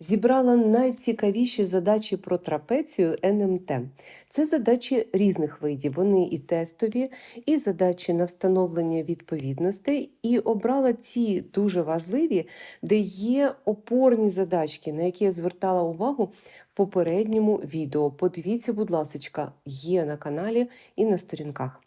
зібрала найцікавіші задачі про трапецію НМТ. Це задачі різних видів. Вони і тестові, і задачі на встановлення відповідностей. І обрала ті дуже важливі, де є опорні задачки, на які я звертала увагу в попередньому відео. Подивіться, будь ласка, є на каналі і на сторінках.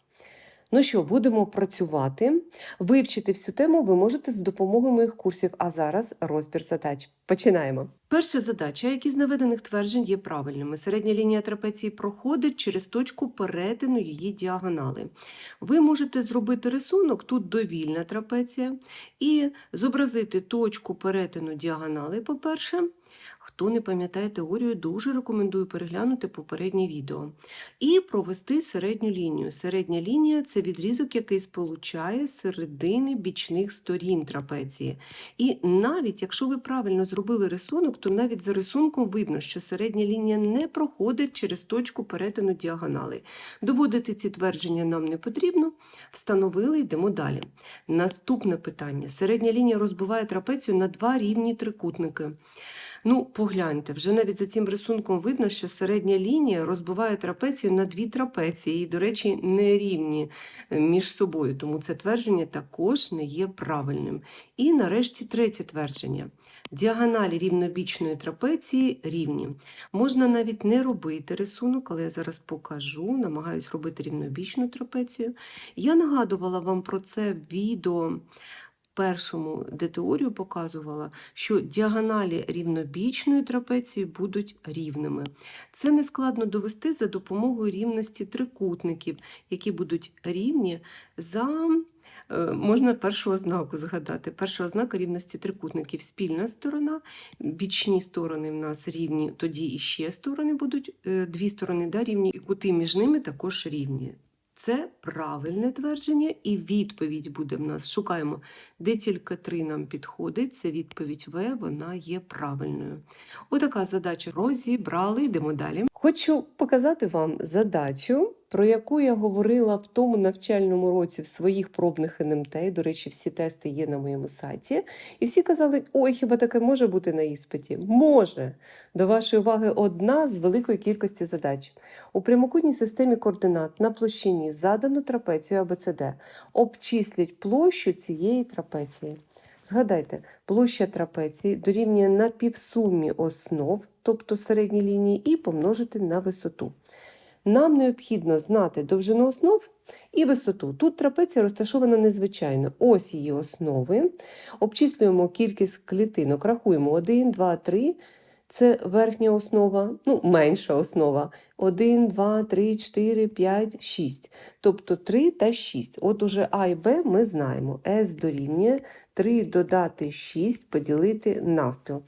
Ну що, будемо працювати. Вивчити всю тему ви можете з допомогою моїх курсів. А зараз розбір задач. Починаємо. Перша задача, які з наведених тверджень є правильними. Середня лінія трапеції проходить через точку перетину її діагонали. Ви можете зробити рисунок, тут довільна трапеція, і зобразити точку перетину діагонали, по-перше. Хто не пам'ятає теорію, дуже рекомендую переглянути попереднє відео. І провести середню лінію. Середня лінія це відрізок, який сполучає середини бічних сторін трапеції. І навіть якщо ви правильно зробили рисунок, то навіть за рисунком видно, що середня лінія не проходить через точку перетину діагонали. Доводити ці твердження нам не потрібно. Встановили, йдемо далі. Наступне питання: середня лінія розбиває трапецію на два рівні трикутники. Ну, погляньте, вже навіть за цим рисунком видно, що середня лінія розбиває трапецію на дві трапеції, і, до речі, не рівні е, між собою, тому це твердження також не є правильним. І нарешті третє твердження. Діагоналі рівнобічної трапеції рівні. Можна навіть не робити рисунок, але я зараз покажу, намагаюсь робити рівнобічну трапецію. Я нагадувала вам про це відео першому, де теорію показувала, що діагоналі рівнобічної трапеції будуть рівними. Це не складно довести за допомогою рівності трикутників, які будуть рівні за. е, Можна першу ознаку згадати. Перша ознака рівності трикутників спільна сторона, бічні сторони в нас рівні, тоді і сторони будуть, е, дві сторони да, рівні, і кути між ними також рівні. Це правильне твердження, і відповідь буде в нас. Шукаємо, де тільки три нам підходить. Це відповідь В, вона є правильною. Отака задача розібрали. Йдемо далі. Хочу показати вам задачу, про яку я говорила в тому навчальному році в своїх пробних НМТ. І, До речі, всі тести є на моєму сайті. І всі казали: ой, хіба таке може бути на іспиті? Може. До вашої уваги одна з великої кількості задач. У прямокутній системі координат на площині задано трапецію АБЦД. Обчисліть площу цієї трапеції. Згадайте, площа трапеції дорівнює напівсумі основ, тобто середній лінії, і помножити на висоту. Нам необхідно знати довжину основ і висоту. Тут трапеція розташована незвичайно. Ось її основи. Обчислюємо кількість клітинок, рахуємо 1, 2, 3. Це верхня основа, ну, менша основа. 1, 2, 3, 4, 5, 6. Тобто 3 та 6. От уже А і Б ми знаємо. С дорівнює 3 додати 6 поділити навпіл.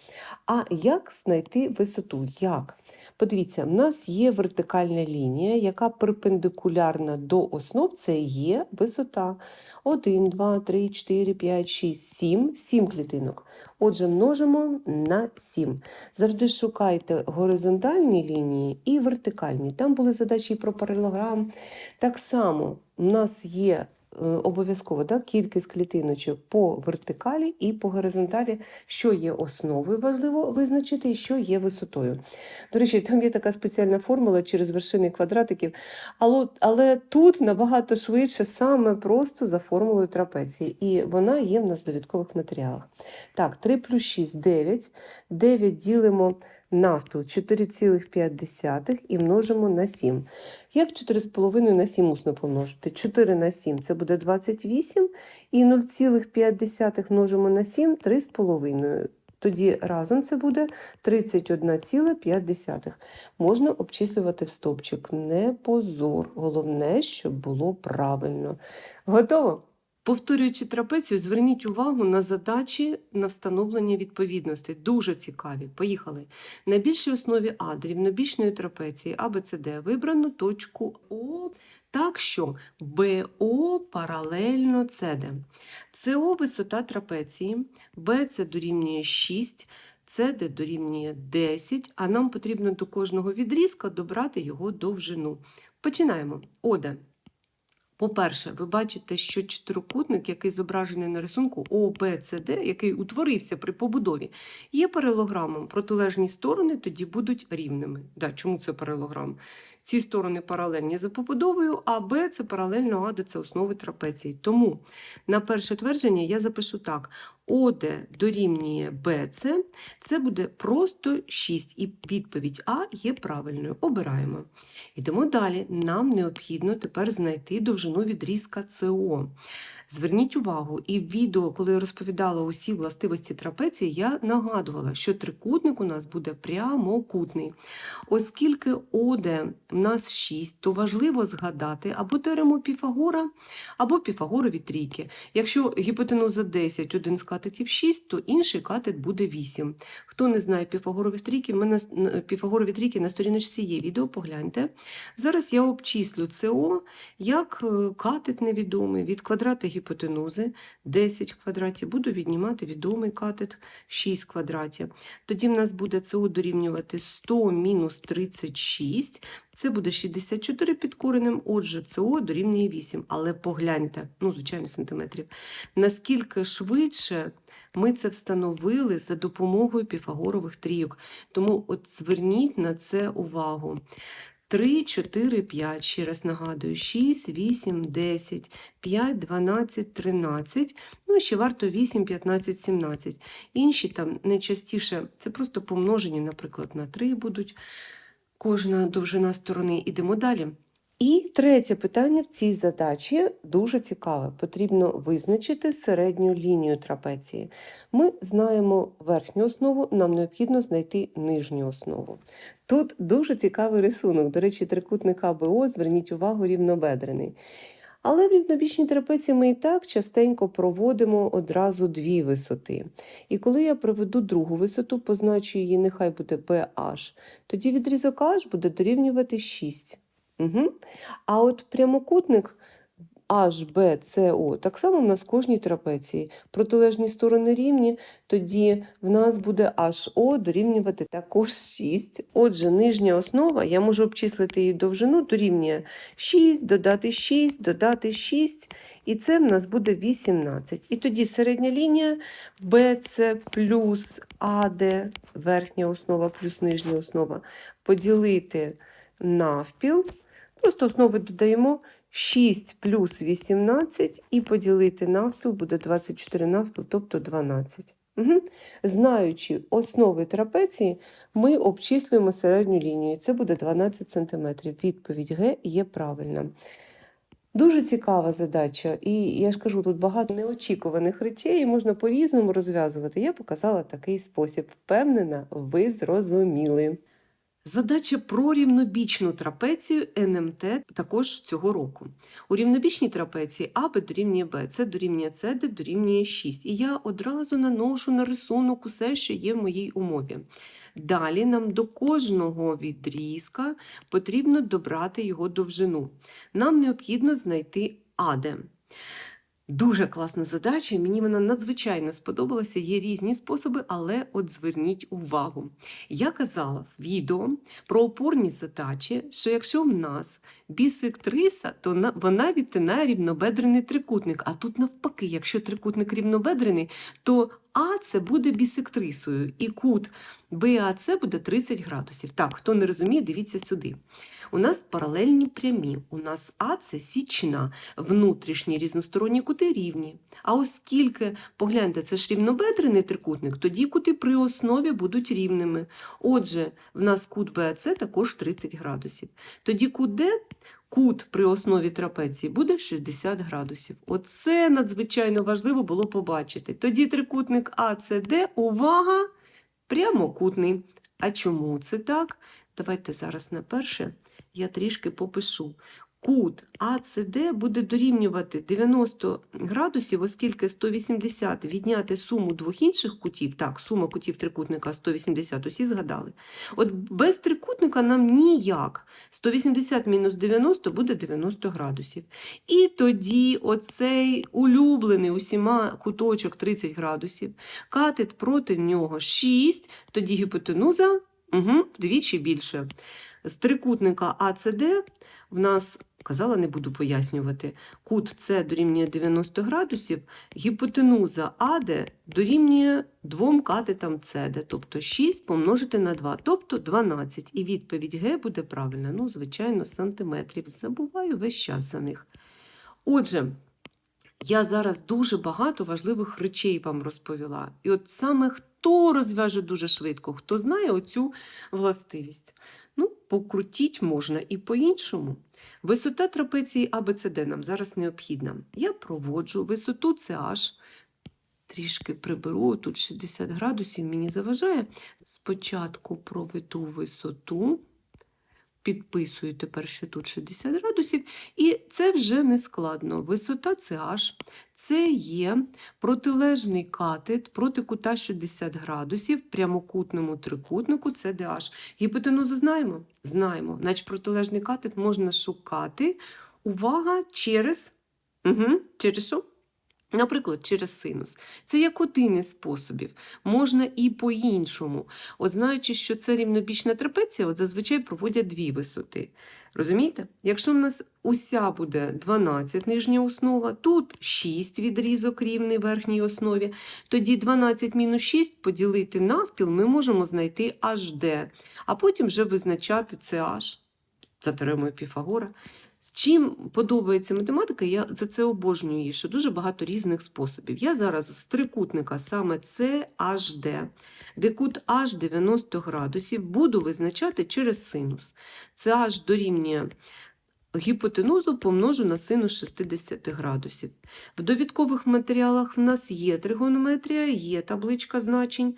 А як знайти висоту? Як? Подивіться, в нас є вертикальна лінія, яка перпендикулярна до основ, це є висота. 1, 2, 3, 4, 5, 6, 7, 7 клітинок. Отже, множимо на 7. Завжди шукайте горизонтальні лінії і вертикальні. Там були задачі про паралелограм. Так само в нас є обов'язково да, кількість клітиночок по вертикалі і по горизонталі, що є основою, важливо визначити, і що є висотою. До речі, там є така спеціальна формула через вершини квадратиків, але, але тут набагато швидше, саме просто за формулою трапеції, і вона є в нас довідкових матеріалах. Так, 3 плюс 6 9. 9 ділимо навпіл 4,5 і множимо на 7. Як 4,5 на 7 усно помножити? 4 на 7 це буде 28, і 0,5 множимо на 7 – 3,5. Тоді разом це буде 31,5. Можна обчислювати в стовпчик. Не позор. Головне, щоб було правильно. Готово? Повторюючи трапецію, зверніть увагу на задачі на встановлення відповідностей. Дуже цікаві. Поїхали. На більшій основі А рівнобічної трапеції АБЦД вибрано точку О так, що БО паралельно СД. СО висота трапеції, БЦ дорівнює 6, СД дорівнює 10, а нам потрібно до кожного відрізка добрати його довжину. Починаємо. Оде. По-перше, ви бачите, що чотирикутник, який зображений на рисунку ОБЦД, який утворився при побудові, є паралограмом. Протилежні сторони тоді будуть рівними. Да, чому це паралограм? Ці сторони паралельні за побудовою, а Б це паралельно АД, це основи трапеції. Тому на перше твердження я запишу так: ОД дорівнює БЦ, це буде просто 6, і відповідь А є правильною. Обираємо. Йдемо далі. Нам необхідно тепер знайти довжину відрізка СО. Зверніть увагу, і в відео, коли я розповідала усі властивості трапеції, я нагадувала, що трикутник у нас буде прямокутний. Оскільки ОД в нас 6, то важливо згадати або теорему Піфагора, або Піфагорові трійки. Якщо гіпотенуза 10, один з катетів 6, то інший катет буде 8. Хто не знає Піфагорові трійки, в мене Піфагорові трійки на сторіночці є відео, погляньте. Зараз я обчислю СО як е, катет невідомий від квадрата гіпотенузи 10 в квадраті, буду віднімати відомий катет 6 в квадраті. Тоді в нас буде СО дорівнювати 100 мінус 36, це буде 64 під коренем, отже, СО дорівнює 8. Але погляньте, ну, звичайно, сантиметрів, наскільки швидше ми це встановили за допомогою піфагорових трійок. Тому от зверніть на це увагу. 3, 4, 5, ще раз нагадую, 6, 8, 10, 5, 12, 13, ну і ще варто 8, 15, 17. Інші там найчастіше, це просто помножені, наприклад, на 3 будуть кожна довжина сторони. Ідемо далі. І третє питання в цій задачі дуже цікаве. Потрібно визначити середню лінію трапеції. Ми знаємо верхню основу, нам необхідно знайти нижню основу. Тут дуже цікавий рисунок. До речі, трикутник АБО, зверніть увагу, рівнобедрений. Але в рівнобічній трапеції ми і так частенько проводимо одразу дві висоти. І коли я проведу другу висоту, позначу її, нехай буде BH, тоді відрізок H буде дорівнювати 6. Угу. А от прямокутник HBCO, так само в нас в кожній трапеції. Протилежні сторони рівні, тоді в нас буде HO дорівнювати також 6. Отже, нижня основа, я можу обчислити її довжину, дорівнює 6, додати 6, додати 6, і це в нас буде 18. І тоді середня лінія BC плюс AD, верхня основа плюс нижня основа, поділити навпіл. Просто основи додаємо 6 плюс 18 і поділити навпіл буде 24 навпіл, тобто 12. Угу. Знаючи основи трапеції, ми обчислюємо середню лінію. Це буде 12 см. Відповідь Г є правильна. Дуже цікава задача, і я ж кажу, тут багато неочікуваних речей, і можна по-різному розв'язувати. Я показала такий спосіб. Впевнена, ви зрозуміли. Задача про рівнобічну трапецію НМТ також цього року. У рівнобічній трапеції АБ дорівнює Б, С дорівнює С, Д дорівнює 6. І я одразу наношу на рисунок усе, що є в моїй умові. Далі нам до кожного відрізка потрібно добрати його довжину. Нам необхідно знайти АД. Дуже класна задача, мені вона надзвичайно сподобалася. Є різні способи, але от зверніть увагу. Я казала в відео про опорні задачі, що якщо в нас бісектриса, то вона відтинає рівнобедрений трикутник. А тут навпаки, якщо трикутник рівнобедрений, то А це буде бісектрисою, і кут БАЦ буде 30 градусів. Так, хто не розуміє, дивіться сюди. У нас паралельні прямі. У нас А це січна, внутрішні різносторонні кути рівні. А оскільки, погляньте, це ж рівнобедрений трикутник, тоді кути при основі будуть рівними. Отже, в нас кут БАЦ також 30 градусів. Тоді кут Д кут при основі трапеції буде 60 градусів. Оце надзвичайно важливо було побачити. Тоді трикутник АЦД, увага, прямокутний. А чому це так? Давайте зараз на перше я трішки попишу. Кут АЦД буде дорівнювати 90 градусів, оскільки 180 відняти суму двох інших кутів. Так, сума кутів трикутника 180, усі згадали. От без трикутника нам ніяк. 180 мінус 90 буде 90 градусів. І тоді оцей улюблений усіма куточок 30 градусів, катет проти нього 6, тоді гіпотенуза угу, вдвічі більше. З трикутника АЦД в нас казала, не буду пояснювати. Кут С дорівнює 90 градусів, гіпотенуза АД дорівнює двом катетам СД, тобто 6 помножити на 2, тобто 12. І відповідь Г буде правильна. Ну, звичайно, сантиметрів. Забуваю весь час за них. Отже, я зараз дуже багато важливих речей вам розповіла. І от саме хто розв'яже дуже швидко, хто знає оцю властивість. Ну, покрутіть можна і по-іншому. Висота трапеції ABCD нам зараз необхідна. Я проводжу висоту CH, трішки приберу, тут 60 градусів мені заважає. Спочатку проведу висоту, підписую тепер, що тут 60 градусів, і це вже не складно. Висота CH це є протилежний катет проти кута 60 градусів в прямокутному трикутнику CDH. Гіпотенузу знаємо? Знаємо. Значить, протилежний катет можна шукати. Увага через, угу, через що? Наприклад, через синус. Це як один із способів. Можна і по-іншому. От знаючи, що це рівнобічна трапеція, от зазвичай проводять дві висоти. Розумієте? Якщо в нас уся буде 12 нижня основа, тут 6 відрізок рівний верхній основі, тоді 12 мінус 6 поділити навпіл ми можемо знайти аж HD, а потім вже визначати CH за теоремою Піфагора. З чим подобається математика, я за це обожнюю її, що дуже багато різних способів. Я зараз з трикутника саме CHD, де кут H 90 градусів, буду визначати через синус. CH дорівнює гіпотенузу помножу на синус 60 градусів. В довідкових матеріалах в нас є тригонометрія, є табличка значень.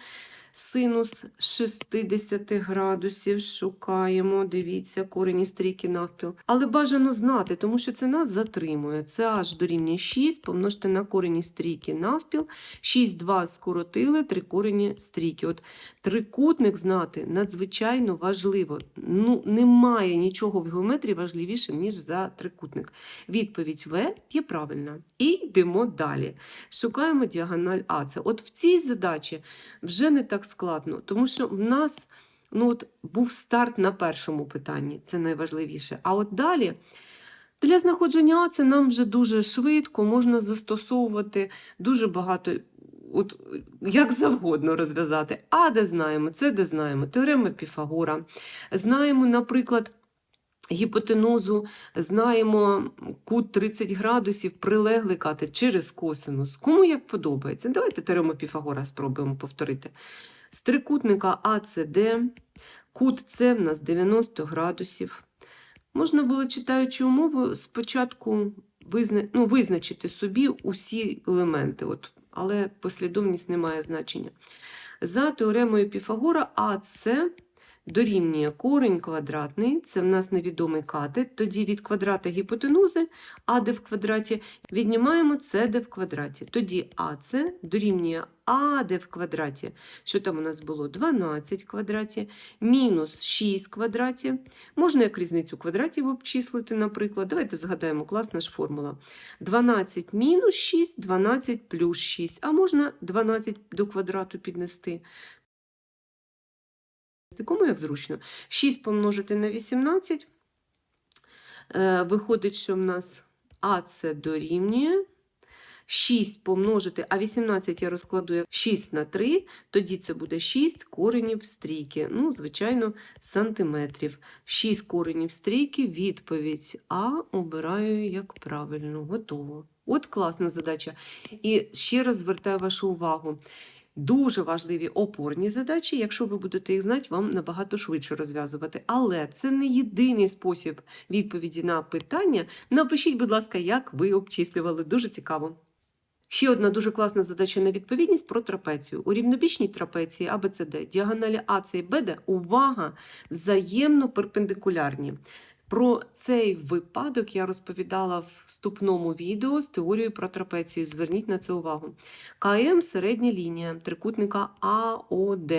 Синус 60 градусів шукаємо, дивіться, корені стрійки навпіл. Але бажано знати, тому що це нас затримує. Це аж дорівнює 6, помножте на корені стрійки навпіл. 6, 2 скоротили, три корені стрійки. От трикутник знати надзвичайно важливо. Ну, немає нічого в геометрії важливіше, ніж за трикутник. Відповідь В є правильна. І йдемо далі. Шукаємо діагональ АЦ. От в цій задачі вже не складно, тому що в нас ну от, був старт на першому питанні, це найважливіше. А от далі. Для знаходження це нам вже дуже швидко можна застосовувати дуже багато, от як завгодно розв'язати. А де знаємо, це де знаємо, теорема Піфагора. Знаємо, наприклад, гіпотенузу, знаємо кут 30 градусів, прилеглий катет через косинус. Кому як подобається? Давайте теорему Піфагора спробуємо повторити. З трикутника АЦД, кут С в нас 90 градусів. Можна було, читаючи умову, спочатку визна... ну, визначити собі усі елементи, от, але послідовність не має значення. За теоремою Піфагора АЦ дорівнює корень квадратний, це в нас невідомий катет, тоді від квадрата гіпотенузи АД в квадраті віднімаємо СД в квадраті. Тоді АЦ дорівнює АД в квадраті. Що там у нас було? 12 в квадраті, мінус 6 в квадраті. Можна як різницю квадратів обчислити, наприклад. Давайте згадаємо, класна ж формула. 12 мінус 6, 12 плюс 6. А можна 12 до квадрату піднести. Кому як зручно. 6 помножити на 18. Е, Виходить, що в нас АЦ дорівнює. 6 помножити, а 18 я розкладу як 6 на 3, тоді це буде 6 коренів стрійки. Ну, звичайно, сантиметрів. 6 коренів стрійки, відповідь А обираю як правильно. Готово. От класна задача. І ще раз звертаю вашу увагу. Дуже важливі опорні задачі. Якщо ви будете їх знати, вам набагато швидше розв'язувати. Але це не єдиний спосіб відповіді на питання. Напишіть, будь ласка, як ви обчислювали. Дуже цікаво. Ще одна дуже класна задача на відповідність про трапецію. У рівнобічній трапеції ABCD діагоналі АЦ і БД увага взаємно перпендикулярні. Про цей випадок я розповідала в вступному відео з теорією про трапецію. Зверніть на це увагу. КМ середня лінія трикутника АОД.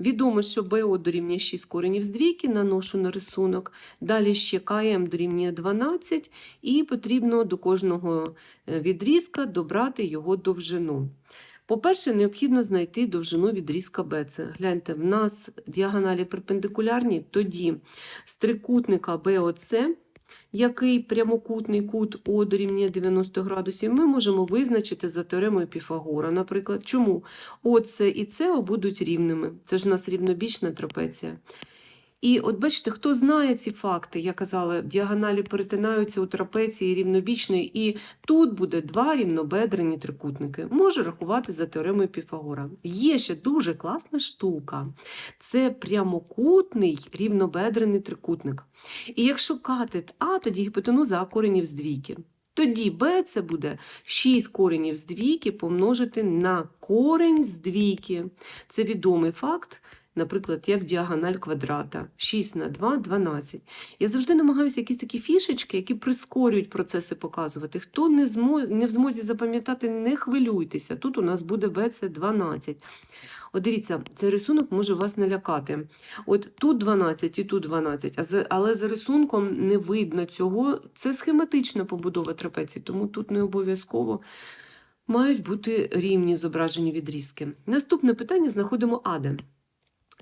Відомо, що БО дорівнює 6 коренів з двійки, наношу на рисунок. Далі ще КМ дорівнює 12, і потрібно до кожного е, відрізка добрати його довжину. По-перше, необхідно знайти довжину відрізка БЦ. Гляньте, в нас діагоналі перпендикулярні, тоді з трикутника БОЦ який прямокутний кут О дорівнює 90 градусів, ми можемо визначити за теоремою Піфагора, наприклад. Чому? ОЦ і СО будуть рівними. Це ж у нас рівнобічна трапеція. І от бачите, хто знає ці факти, я казала, діагоналі перетинаються у трапеції рівнобічної, і тут буде два рівнобедрені трикутники. Може рахувати за теоремою Піфагора. Є ще дуже класна штука. Це прямокутний рівнобедрений трикутник. І якщо катет А, тоді гіпотенуза коренів з двійки. Тоді Б це буде 6 коренів з двійки помножити на корень з двійки. Це відомий факт, наприклад, як діагональ квадрата. 6 на 2 – 12. Я завжди намагаюся якісь такі фішечки, які прискорюють процеси показувати. Хто не, змо... не в змозі запам'ятати, не хвилюйтеся. Тут у нас буде Б це 12. От дивіться, цей рисунок може вас налякати. От тут 12 і тут 12, але за рисунком не видно цього. Це схематична побудова трапеції, тому тут не обов'язково мають бути рівні зображені відрізки. Наступне питання знаходимо аде.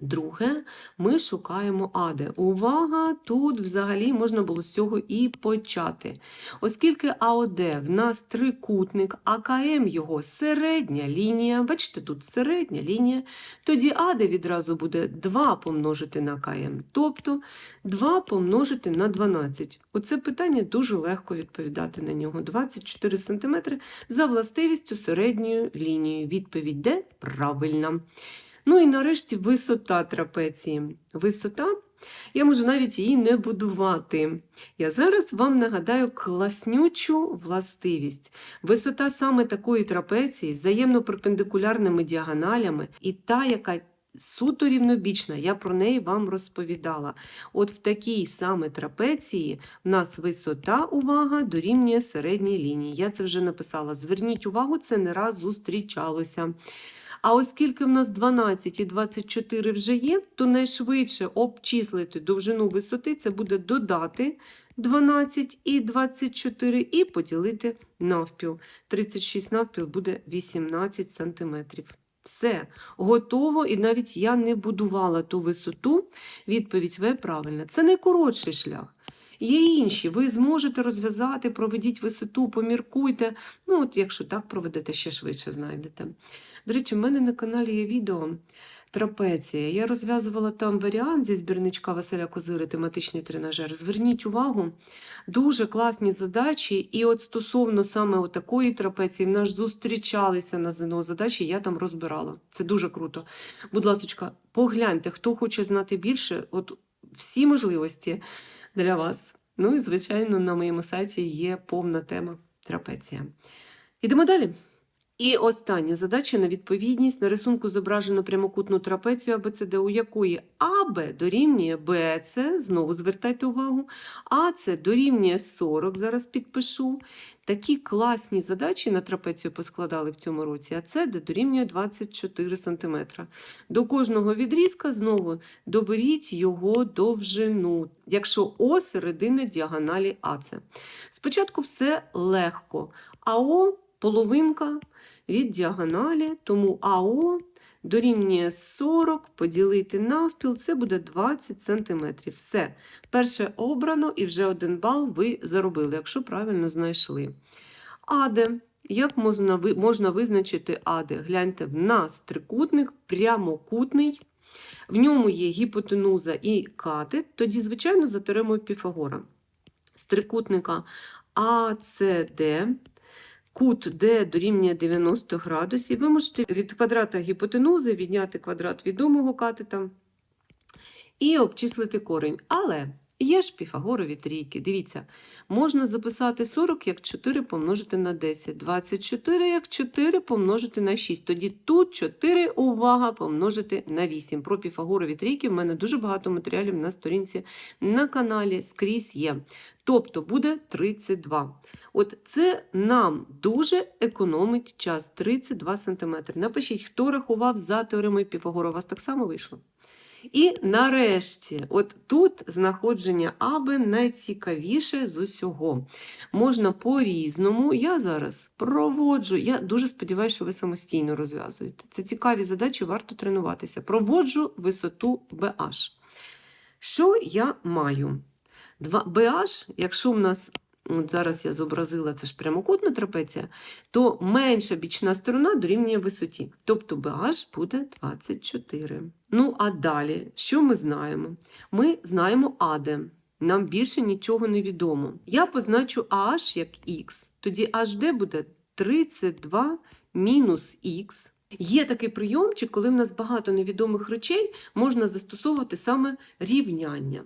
Друге, ми шукаємо аде. Увага! Тут взагалі можна було з цього і почати. Оскільки АОД в нас трикутник, а КМ його середня лінія, бачите, тут середня лінія, тоді АД відразу буде 2 помножити на КМ, тобто 2 помножити на 12. Оце питання дуже легко відповідати на нього. 24 см за властивістю середньої лінії. Відповідь Д правильна. Ну і нарешті висота трапеції. Висота, я можу навіть її не будувати. Я зараз вам нагадаю класнючу властивість. Висота саме такої трапеції взаємно перпендикулярними діагоналями і та, яка суто рівнобічна, я про неї вам розповідала. От в такій саме трапеції в нас висота, увага, дорівнює середній лінії. Я це вже написала. Зверніть увагу, це не раз зустрічалося. А оскільки в нас 12 і 24 вже є, то найшвидше обчислити довжину висоти це буде додати 12 і 24 і поділити навпіл. 36 навпіл буде 18 сантиметрів. Все, готово, і навіть я не будувала ту висоту. Відповідь В правильна. Це найкоротший шлях. Є інші, ви зможете розв'язати, проведіть висоту, поміркуйте. Ну, от якщо так проведете, ще швидше знайдете. До речі, в мене на каналі є відео трапеція. Я розв'язувала там варіант зі збірничка Василя Козири, тематичний тренажер. Зверніть увагу, дуже класні задачі. І от стосовно саме такої трапеції, нас зустрічалися на ЗНО задачі, я там розбирала. Це дуже круто. Будь ласка, погляньте, хто хоче знати більше, от всі можливості для вас. Ну і, звичайно, на моєму сайті є повна тема трапеція. Ідемо далі. І остання задача на відповідність. На рисунку зображено прямокутну трапецію АБЦД, у якої АБ дорівнює БЦ, знову звертайте увагу, АЦ дорівнює 40, зараз підпишу. Такі класні задачі на трапецію поскладали в цьому році, а це де дорівнює 24 см. До кожного відрізка знову доберіть його довжину, якщо О середина діагоналі АЦ. Спочатку все легко. АО половинка від діагоналі, тому АО дорівнює 40, поділити навпіл, це буде 20 см. Все. Перше обрано і вже один бал ви заробили, якщо правильно знайшли. Аде. Як можна, можна визначити аде? Гляньте, в нас трикутник прямокутний, в ньому є гіпотенуза і катет, тоді, звичайно, за Піфагора. З трикутника АЦД кут D дорівнює 90 градусів. Ви можете від квадрата гіпотенузи відняти квадрат відомого катета і обчислити корень. Але є ж піфагорові трійки. Дивіться, можна записати 40 як 4 помножити на 10, 24 як 4 помножити на 6. Тоді тут 4, увага, помножити на 8. Про піфагорові трійки в мене дуже багато матеріалів на сторінці на каналі скрізь є. Тобто буде 32. От це нам дуже економить час 32 см. Напишіть, хто рахував за теоремою Піфагора. У вас так само вийшло? І нарешті, от тут знаходження аби найцікавіше з усього. Можна по-різному. Я зараз проводжу. Я дуже сподіваюся, що ви самостійно розв'язуєте. Це цікаві задачі, варто тренуватися. Проводжу висоту BH. Що я маю? BH, якщо в нас, от зараз я зобразила, це ж прямокутна трапеція, то менша бічна сторона дорівнює висоті. Тобто BH буде 24. Ну, а далі, що ми знаємо? Ми знаємо Аде. Нам більше нічого не відомо. Я позначу AH як X, тоді HD буде 32 мінус Х. Є такий прийомчик, коли в нас багато невідомих речей, можна застосовувати саме рівняння.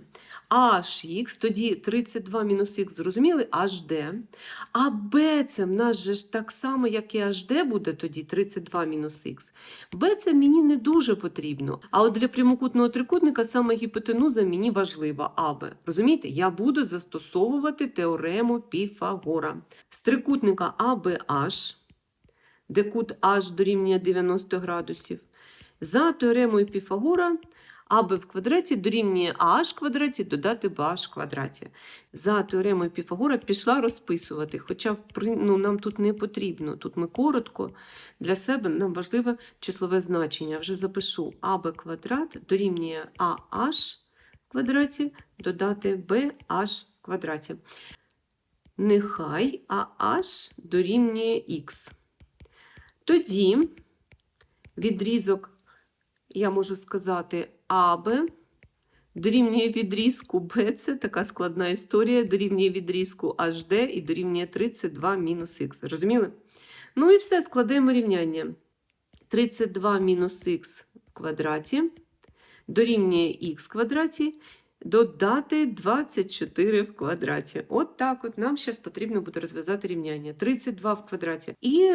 HX, тоді 32 мінус х, зрозуміли, HD. А B це в нас же ж так само, як і HD буде тоді 32 мінус х. B це мені не дуже потрібно. А от для прямокутного трикутника саме гіпотенуза мені важлива. АБ. Розумієте, я буду застосовувати теорему Піфагора. З трикутника ABH, де кут H дорівнює 90 градусів, за теоремою Піфагора АБ в квадраті дорівнює АH квадраті додати BH в квадраті. За теоремою Піфагора пішла розписувати, хоча ну, нам тут не потрібно. Тут ми коротко для себе нам важливе числове значення. Вже запишу АБ квадрат дорівнює в квадраті додати BH в квадраті. Нехай AH дорівнює Х. Тоді відрізок, я можу сказати, АБ дорівнює відрізку це така складна історія, дорівнює відрізку HD і дорівнює 32 мінус х. Розуміли? Ну і все, складаємо рівняння. 32 мінус х в квадраті дорівнює х в квадраті, додати 24 в квадраті. От так от нам зараз потрібно буде розв'язати рівняння. 32 в квадраті. І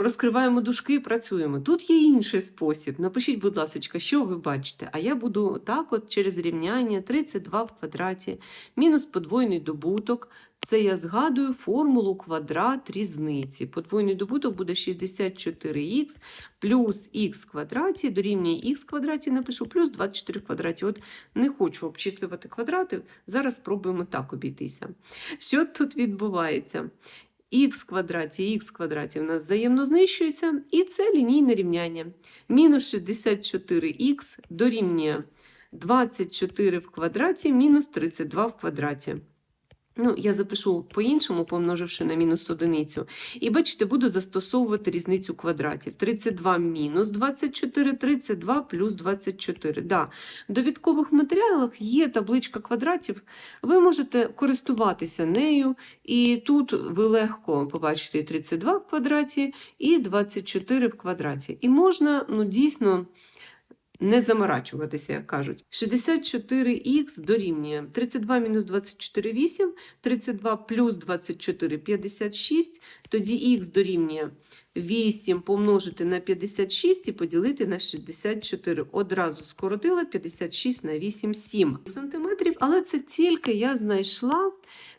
розкриваємо дужки і працюємо. Тут є інший спосіб. Напишіть, будь ласка, що ви бачите. А я буду так от через рівняння 32 в квадраті мінус подвойний добуток. Це я згадую формулу квадрат різниці. Подвойний добуток буде 64х плюс х квадраті дорівнює х квадраті, напишу, плюс 24 в квадраті. От не хочу обчислювати квадрати, зараз спробуємо так обійтися. Що тут відбувається? х квадраті х квадраті в нас взаємно знищуються, і це лінійне рівняння. Мінус 64х дорівнює 24 в квадраті мінус 32 в квадраті. Ну, я запишу по-іншому, помноживши на мінус одиницю. І бачите, буду застосовувати різницю квадратів. 32 мінус 24, 32 плюс 24. Да. В довідкових матеріалах є табличка квадратів. Ви можете користуватися нею. І тут ви легко побачите і 32 в квадраті, і 24 в квадраті. І можна, ну, дійсно не заморачуватися, як кажуть. 64х дорівнює 32 мінус 24 – 8, 32 плюс 24 – 56, тоді х дорівнює 8 помножити на 56 і поділити на 64. Одразу скоротила 56 на 8 – 7 сантиметрів, але це тільки я знайшла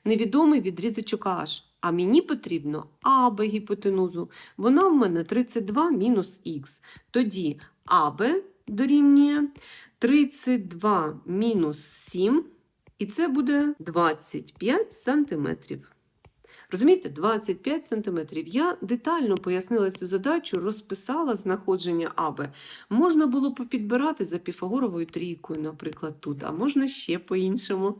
невідомий відрізочок АH. А мені потрібно АБ гіпотенузу. Вона в мене 32 мінус х. Тоді АБ дорівнює 32 мінус 7, і це буде 25 сантиметрів. Розумієте, 25 сантиметрів. Я детально пояснила цю задачу, розписала знаходження АБ. Можна було попідбирати за піфагоровою трійкою, наприклад, тут, а можна ще по-іншому.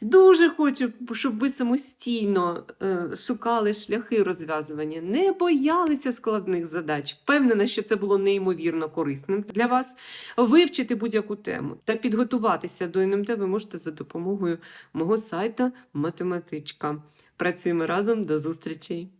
Дуже хочу, щоб ви самостійно е, шукали шляхи розв'язування, не боялися складних задач. Впевнена, що це було неймовірно корисним для вас. Вивчити будь-яку тему та підготуватися до НМТ ви можете за допомогою мого сайта Математичка. Працюємо разом до зустрічей!